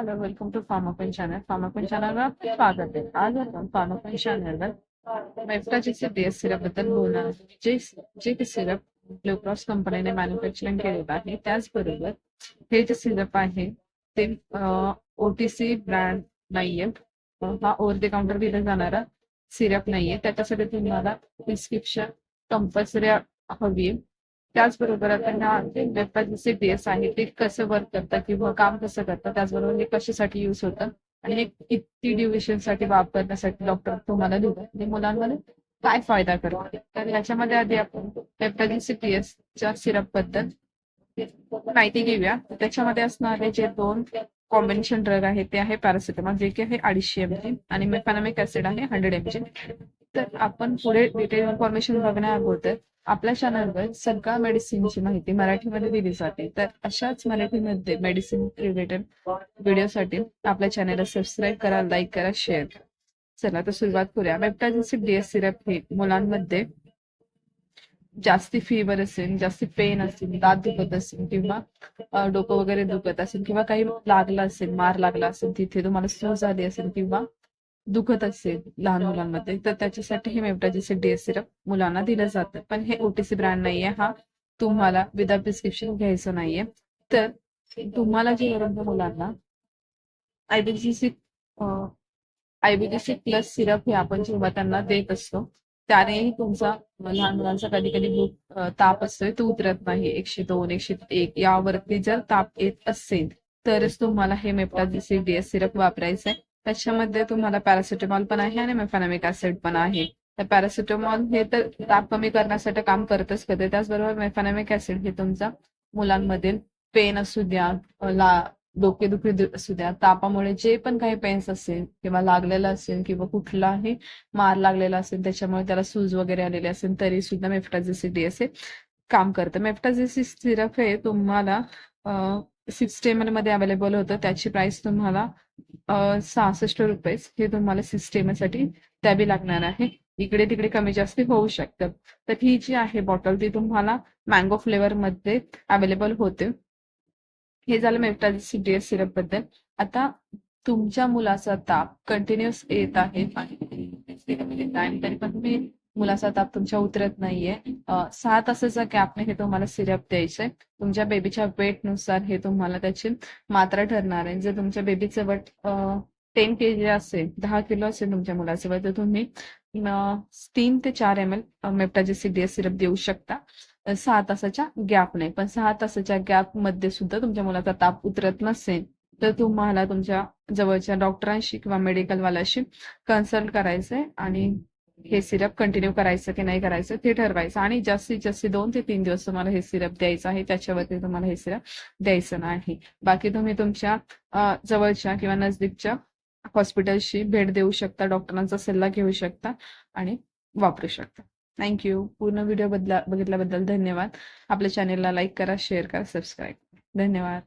Hello welcome to farm open channel farm open चॅनलवर आपले स्वागत आहे. आज आपण फार्मापन चॅनलवर मेफ्टाचे डीएस सिरपबद्दल बोलणार जे जे ते सिरप ब्लूक्रॉस कंपनीने मॅन्युफॅक्चरिंग केलेलं आहे त्याचबरोबर हे जे सिरप आहे ते ओटीसी ब्रँड नाहीये. हा ओव्हर द काउंटर दिला जाणारा सिरप नाहीये. त्याच्यासाठी तुम्हाला प्रिस्क्रिप्शन कंपल्सरी हवी आहे. त्याचबरोबर आता ह्या लेप्टाचे आहे ते कसं वर्क करतं किंवा काम कसं करतं त्याचबरोबर हे कशासाठी युज होतं आणि हे किती ड्युरेशनसाठी वापरण्यासाठी डॉक्टर तुम्हाला देऊ आणि मुलांमध्ये काय फायदा करतात तर याच्यामध्ये आधी आपण लेप्टाजिन डीएस च्या सिरपबद्दल माहिती घेऊया. त्याच्यामध्ये असणारे जे दोन कॉम्बिनेशन ड्रग आहे ते आहे पॅरासिटामॉल जे की आहे अडीचशे एमजी आणि मेफॅनामिक ऍसिड आहे हंड्रेड एमजी तर आपण पुढे डिटेल इन्फॉर्मेशन बघण्या अगोदर आपल्या चॅनलवर सगळ्या मेडिसिनची माहिती मराठीमध्ये दिली जाते तर अशाच मराठीमध्ये मेडिसिन रिलेटेड व्हिडिओसाठी आपल्या चॅनलला सबस्क्राईब करा लाईक करा शेअर करा. चला तर सुरुवात करूया. मेप्टाजिन डीएस सिरप हे मुलांमध्ये जास्ती फीवर असेल जास्ती पेन असेल दात दुखत असेल किंवा डोकं वगैरे दुखत असेल किंवा काही लागलं असेल मार लागला असेल तिथे तुम्हाला सूज आली असेल किंवा दुखत असेल लहान मुलांमध्ये तर त्याच्यासाठी हे मेप्टाजिन डीएस सिरप मुलांना दिलं जातं. पण हे ओटीसी ब्रँड नाहीये. हा तुम्हाला विदाउट प्रिस्क्रिप्शन घ्यायचं नाहीये. तर तुम्हाला जे वरून मुलांना आयबीजीसी आयबीजीसी प्लस सिरप हे आपण जेव्हा त्यांना देत असतो त्यानेही तुमचा लहान मुलांचा कधी कधी ताप असतोय तो उतरत नाही. एकशे दोन एकशे एक यावरती जर ताप येत असेल तरच तुम्हाला हे मेप्टाजिसी डीएस सिरप वापरायचं आहे त्याच्यामध्ये तुम्हाला पॅरासिटामॉल पण आहे आणि मेफॅनॅमिक ऍसिड पण आहे. तर पॅरासिटामॉल हे तर ताप कमी करण्यासाठी काम करतच करते. त्याचबरोबर मेफॅनॅमिक ऍसिड हे तुमचा मुलांमधील पेन असू द्या ला डोकेदुखी असू द्या तापामुळे जे पण काही पेन्स असेल किंवा लागलेलं असेल किंवा कुठलाही मार लागलेला असेल त्याच्यामुळे त्याला सूज वगैरे आलेले असेल तरी सुद्धा मेफ्टाझिसिटी असे काम करतं. मेफ्टाझिसिस सिरप हे तुम्हाला सिक्स्टी मध्ये अवेलेबल होतं. त्याची प्राइस तुम्हाला सहासष्ट रुपये हे तुम्हाला सिक्स्टी साठी द्यावी लागणार आहे. इकडे तिकडे कमी जास्त होऊ शकतं. तर ही जी आहे बॉटल ती तुम्हाला मँगो फ्लेवर मध्ये अवेलेबल होते. हे झालं मेप्टा सिटीएस सिरपबद्दल. आता तुमच्या मुलाचा ताप कंटिन्युअस येत आहे. तरी पण तुम्ही मुलाचा ताप तुमच्या उतरत नाहीये. सहा तासाचा गॅपने हे तुम्हाला सिरप द्यायचंय. तुमच्या बेबीच्या वेटनुसार हे तुम्हाला त्याची मात्रा ठरणार आहे. जर तुमच्या बेबीचं वट टेन के जी असेल दहा किलो असेल तुमच्या मुलाचं वय तर तुम्ही तीन ते चार एम एल मेप्टाजिसिक डीएस सिरप देऊ शकता. सहा तासाच्या गॅपने पण सहा तासाच्या गॅपमध्ये सुद्धा तुमच्या मुलाचा ताप उतरत नसेल तर तुम्हाला तुमच्या जवळच्या डॉक्टरांशी किंवा मेडिकलवाल्याशी कन्सल्ट करायचंय आणि हे सिरप कंटिन्यू करायचं की नाही करायचं ते ठरवायचं. आणि जास्तीत जास्त दोन ते तीन दिवस तुम्हाला हे सिरप द्यायचं आहे. त्याच्यावरती तुम्हाला हे सिरप द्यायचं नाही. बाकी तुम्ही तुमच्या जवळच्या किंवा नजदीकच्या हॉस्पिटलशी भेट देऊ शकता. डॉक्टरांचा सल्ला घेऊ शकता आणि वापरू शकता. थँक्यू पूर्ण व्हिडिओ बदला बघितल्याबद्दल धन्यवाद. आपल्या चॅनेलला लाईक करा शेअर करा सबस्क्राईब धन्यवाद.